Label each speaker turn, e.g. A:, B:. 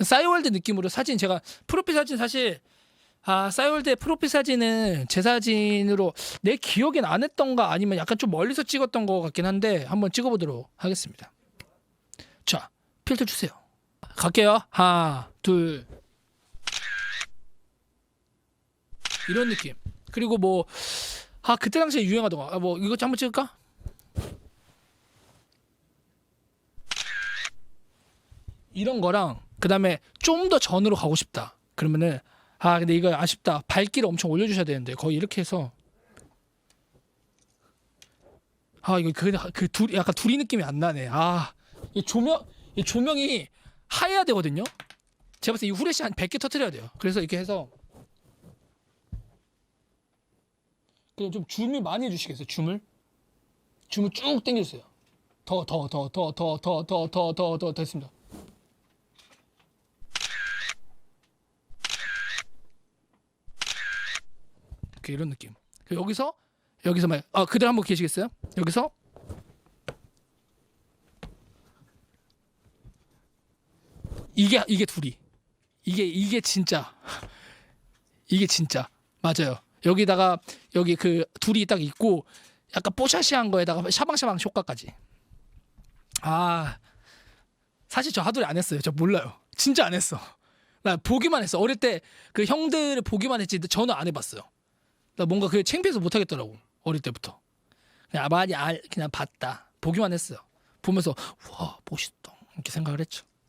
A: 싸이월드 느낌으로 사진 제가 프로필 사진 사실 아 싸이월드의 프로필 사진은 제 사진으로 내 기억엔 안 했던가 아니면 약간 좀 멀리서 찍었던 것 같긴 한데 한번 찍어보도록 하겠습니다. 자 필터 주세요. 갈게요. 하나 둘 이런 느낌. 그리고 뭐 아 그때 당시에 유행하던 거. 아, 뭐 이것 좀 한번 찍을까? 이런 거랑 그다음에 좀 더 전으로 가고 싶다. 그러면은 아 근데 이거 아쉽다. 밝기를 엄청 올려주셔야 되는데 거의 이렇게 해서 아 이거 그그 둘 약간 둘이 느낌이 안 나네. 아 이 조명 이 조명이 하얘야 되거든요. 제가 봤을 때 이 후레쉬 한 100개 터트려야 돼요. 그래서 이렇게 해서 그냥 좀 줌을 많이 해주시겠어요? 줌을 줌을 쭉 당겨주세요. 더 더 더 더 더 더 더 더 더더 됐습니다. 이렇게 이런 느낌. 그 여기서 여기서 막아 그대로 한번 계시겠어요? 여기서 이게 이게 둘이 이게 이게 진짜 이게 진짜 맞아요. 여기다가 여기 그 둘이 딱 있고 약간 뽀샤시한 거에다가 샤방샤방 효과까지. 아 사실 저 하도리 안 했어요. 저 몰라요. 진짜 안 했어. 나 보기만 했어. 어릴 때 그 형들을 보기만 했지 저는 안 해봤어요. 나 뭔가 그 창피해서 못 하겠더라고 어릴 때부터. 그냥 많이 알 그냥 봤다. 보기만 했어요. 보면서 와 멋있다 이렇게 생각을 했죠.